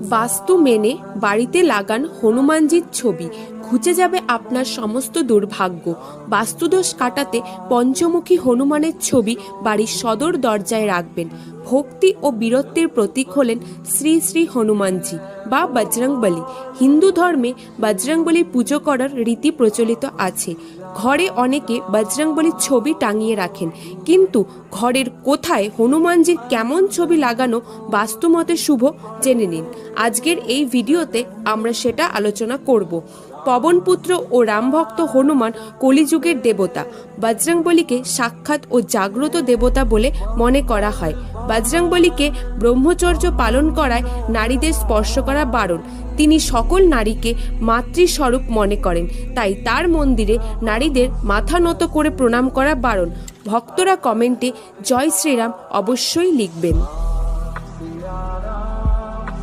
বাস্তু মেনে বাড়িতে লাগান হনুমানজির ছবি। ঘুচে যাবে আপনার সমস্ত দুর্ভাগ্য। বাস্তুদোষ কাটাতে পঞ্চমুখী হনুমানের ছবি বাড়ির সদর দরজায় রাখবেন। ভক্তি ও বীরত্বের প্রতীক হলেন শ্রী শ্রী হনুমানজি বা বজরংবলী। হিন্দু ধর্মে বজরংবলীর পুজো করার রীতি প্রচলিত আছে। ঘরে অনেকে বজরংবলীর ছবি টাঙিয়ে রাখেন। কিন্তু ঘরের কোথায় হনুমানজির কেমন ছবি লাগানো বাস্তুমতে শুভ, জেনে নিন। আজকের এই ভিডিওতে আমরা সেটা আলোচনা করব। পবনপুত্র ও রামভক্ত হনুমান কলিযুগের দেবতা। বজরংবলীকে সাক্ষাৎ ও জাগ্রত দেবতা বলে মনে করা হয়। বজরংবলীকে ব্রহ্মচর্য পালন করায় নারীদের স্পর্শ করা বারণ। তিনি সকল নারীকে মাতৃস্বরূপ মনে করেন। তাই তার মন্দিরে নারীদের মাথা নত করে প্রণাম করা বারণ। ভক্তরা কমেন্টে জয় শ্রীরাম অবশ্যই লিখবেন।